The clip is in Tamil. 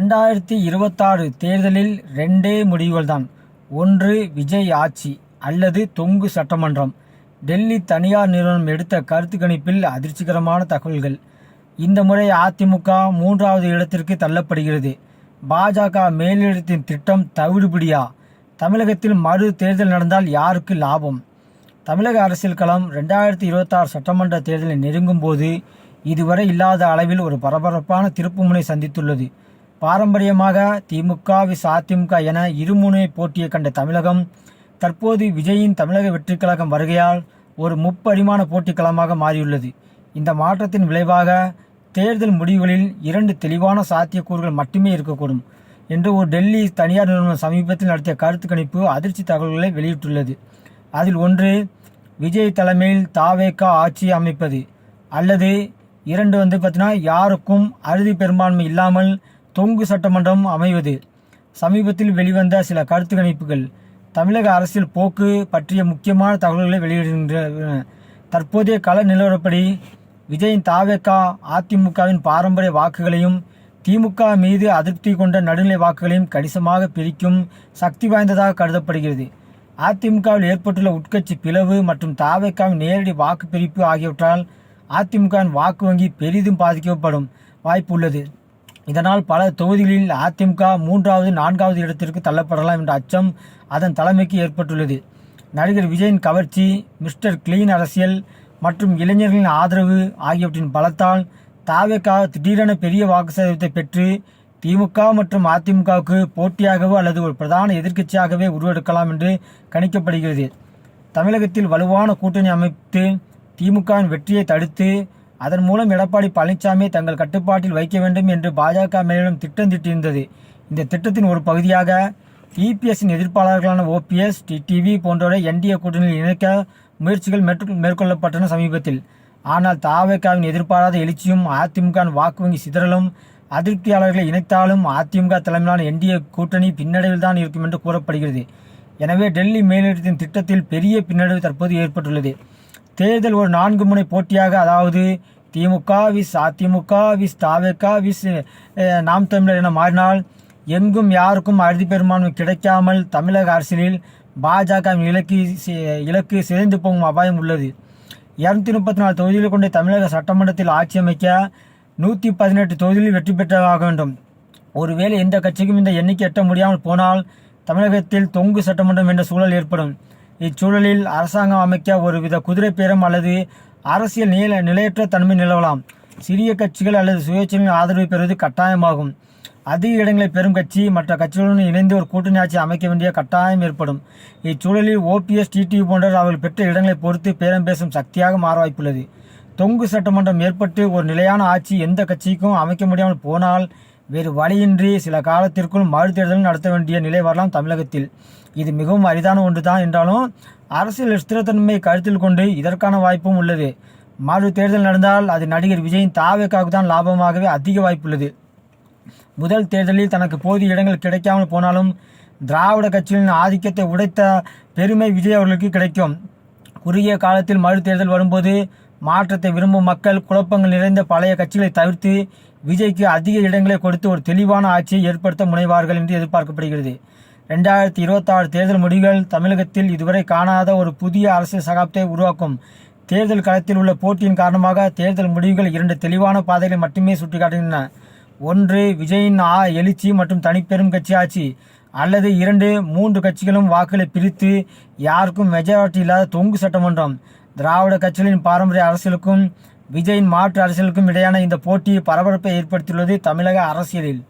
ரெண்டாயிரத்தி இருபத்தாறு தேர்தலில் ரெண்டே முடிவுகள்தான். ஒன்று விஜய் ஆட்சி அல்லது தொங்கு சட்டமன்றம். டெல்லி தனியார் நிறுவனம் எடுத்த கருத்து கணிப்பில் அதிர்ச்சிகரமான தகவல்கள். இந்த முறை அதிமுக மூன்றாவது இடத்திற்கு தள்ளப்படுகிறது. பாஜக மேலிடத்தின் திட்டம் தவிடுபிடியா? தமிழகத்தில் மறு தேர்தல் நடந்தால் யாருக்கு லாபம்? தமிழக அரசியல் களம் ரெண்டாயிரத்தி இருபத்தாறு சட்டமன்ற தேர்தலை நெருங்கும் போது இதுவரை இல்லாத அளவில் ஒரு பரபரப்பான திருப்புமுனை சந்தித்துள்ளது. பாரம்பரியமாக திமுக விஸ் அதிமுக என இருமுனை போட்டியை கண்ட தமிழகம் தற்போது விஜயின் தமிழக வெற்றிக் கழகம் வருகையால் ஒரு முப்பரிமாண போட்டிக்களமாக மாறியுள்ளது. இந்த மாற்றத்தின் விளைவாக தேர்தல் முடிவுகளில் இரண்டு தெளிவான சாத்தியக்கூறுகள் மட்டுமே இருக்கக்கூடும் என்று ஒரு டெல்லி தனியார் நிறுவனம் சமீபத்தில் நடத்திய கருத்து கணிப்பு அதிர்ச்சி தகவல்களை வெளியிட்டுள்ளது. அதில் ஒன்று விஜய் தலைமையில் தாவேகா ஆட்சி அமைப்பது அல்லது இரண்டு வந்து பார்த்தீங்கன்னா யாருக்கும் அறுதி பெரும்பான்மை இல்லாமல் தொங்கு சட்டமன்றம் அமைவது. சமீபத்தில் வெளிவந்த சில கருத்து கணிப்புகள் தமிழக அரசியல் போக்கு பற்றிய முக்கியமான தகவல்களை வெளியிடுகின்றன. தற்போதைய கள நிலவரப்படி விஜயின் தாவேகா அதிமுகவின் பாரம்பரிய வாக்குகளையும் திமுக மீது அதிருப்தி கொண்ட நடுநிலை வாக்குகளையும் கணிசமாக பிரிக்கும் சக்தி வாய்ந்ததாக கருதப்படுகிறது. அதிமுகவில் ஏற்பட்டுள்ள உட்கட்சி பிளவு மற்றும் தாவேக்காவின் நேரடி வாக்கு பிரிப்பு ஆகியவற்றால் அதிமுகவின் வாக்கு வங்கி பெரிதும் பாதிக்கப்படும் வாய்ப்பு உள்ளது. இதனால் பல தொகுதிகளில் அதிமுக மூன்றாவது நான்காவது இடத்திற்கு தள்ளப்படலாம் என்ற அச்சம் அதன் தலைமைக்கு ஏற்பட்டுள்ளது. நடிகர் விஜயின் கவர்ச்சி மிஸ்டர் கிளீன் அரசியல் மற்றும் இளைஞர்களின் ஆதரவு ஆகியவற்றின் பலத்தால் தாவேக்காக திடீரென பெரிய வாக்கு சதவீதத்தை பெற்று திமுக மற்றும் அதிமுகவுக்கு போட்டியாகவோ அல்லது ஒரு பிரதான எதிர்க்கட்சியாகவே உருவெடுக்கலாம் என்று கணிக்கப்படுகிறது. தமிழகத்தில் வலுவான கூட்டணி அமைத்து திமுகவின் வெற்றியை தடுத்து அதன் மூலம் எடப்பாடி பழனிசாமி தங்கள் கட்டுப்பாட்டில் வைக்க வேண்டும் என்று பாஜக மேலிடம் திட்டம் திட்டியிருந்தது. இந்த திட்டத்தின் ஒரு பகுதியாக இபிஎஸ்ஸின் எதிர்ப்பாளர்களான ஓபிஎஸ் டிடிவி போன்றோரை என்டிஏ கூட்டணியில் இணைக்க முயற்சிகள் மேற்கொள்ளப்பட்டன சமீபத்தில். ஆனால் தாவேகாவின் எதிர்பாராத எழுச்சியும் அதிமுகவின் வாக்கு வங்கி சிதறலும் அதிருப்தியாளர்களை இணைத்தாலும் அதிமுக தலைமையிலான என்டிஏ கூட்டணி பின்னடைவில் தான் இருக்கும் என்று கூறப்படுகிறது. எனவே டெல்லி மேலிடத்தின் திட்டத்தில் பெரிய பின்னடைவு தற்போது ஏற்பட்டுள்ளது. தேர்தல் ஒரு நான்கு முனை போட்டியாக அதாவது DMK vs ADMK vs TVK vs Naam Tamilar என மாறினால் எங்கும் யாருக்கும் அறுதி பெரும்பான்மை கிடைக்காமல் தமிழக அரசியலில் பாஜக இலக்கு சி- இலக்கு சிதைந்து போகும் அபாயம் உள்ளது. இரநூத்தி முப்பத்தி நாலு தொகுதிகள் கொண்ட தமிழக சட்டமன்றத்தில் ஆட்சி அமைக்க நூற்றி பதினெட்டு தொகுதிகளில் வெற்றி பெற்றதாக வேண்டும். ஒருவேளை எந்த கட்சிக்கும் இந்த எண்ணிக்கை எட்ட முடியாமல் போனால் தமிழகத்தில் தொங்கு சட்டமன்றம் என்ற சூழல் ஏற்படும். இச்சூழலில் அரசாங்கம் அமைக்க ஒருவித குதிரை பேரம் அல்லது அரசியல் நில நிலையற்ற தன்மை நிலவலாம். சிறிய கட்சிகள் அல்லது சுயேட்சைகளின் ஆதரவு பெறுவது கட்டாயமாகும். அதிக இடங்களை பெறும் கட்சி மற்ற கட்சிகளுடன் இணைந்து ஒரு கூட்டணி ஆட்சி அமைக்க வேண்டிய கட்டாயம் ஏற்படும். இச்சூழலில் ஓபிஎஸ் டிடிவி போன்றவர் அவர்கள் பெற்ற இடங்களை பொறுத்து பேரம் பேசும் சக்தியாக மாற வாய்ப்புள்ளது. தொங்கு சட்டமன்றம் ஏற்பட்டு ஒரு நிலையான ஆட்சி எந்த கட்சிக்கும் அமைக்க முடியாமல் போனால் வேறு வழியின்றி சில காலத்திற்குள் மறுதேர்தல் நடத்த வேண்டிய நிலை வரலாம் தமிழகத்தில். இது மிகவும் அரிதான ஒன்று தான் என்றாலும் அரசியல் ஸ்திரத்தன்மையை கருத்தில் கொண்டு இதற்கான வாய்ப்பும் உள்ளது. மறு தேர்தல் நடந்தால் அது நடிகர் விஜயின் தாவேக்காவுக்கு தான் லாபமாகவே அதிக வாய்ப்புள்ளது. முதல் தேர்தலில் தனக்கு போதிய இடங்கள் கிடைக்காமல் போனாலும் திராவிட கட்சிகளின் ஆதிக்கத்தை உடைத்த பெருமை விஜய் அவர்களுக்கு கிடைக்கும். குறுகிய காலத்தில் மறு தேர்தல் வரும்போது மாற்றத்தை விரும்பும் மக்கள் குழப்பங்கள் நிறைந்த பழைய கட்சிகளை தவிர்த்து விஜய்க்கு அதிக இடங்களை கொடுத்து ஒரு தெளிவான ஆட்சியை ஏற்படுத்த முனைவார்கள் என்று எதிர்பார்க்கப்படுகிறது. ரெண்டாயிரத்தி இருபத்தாறு தேர்தல் முடிவுகள் தமிழகத்தில் இதுவரை காணாத ஒரு புதிய அரசியல் சகாப்தத்தை உருவாக்கும். தேர்தல் களத்தில் உள்ள போட்டியின் காரணமாக தேர்தல் முடிவுகள் இரண்டு தெளிவான பாதைகளை மட்டுமே சுட்டிக்காட்டுகின்றன. ஒன்று விஜயின் ஆ எழுச்சி மற்றும் தனிப்பெரும் கட்சி ஆட்சி. அல்லது இரண்டு மூன்று கட்சிகளும் வாக்குகளை பிரித்து யாருக்கும் மெஜாரிட்டி இல்லாத தொங்கு சட்டமன்றம். திராவிட கட்சிகளின் பாரம்பரிய அரசியலுக்கும் விஜயின் மாற்று அரசியலுக்கும் இடையான இந்த போட்டி பரபரப்பை ஏற்படுத்தியுள்ளது தமிழக அரசியலில்.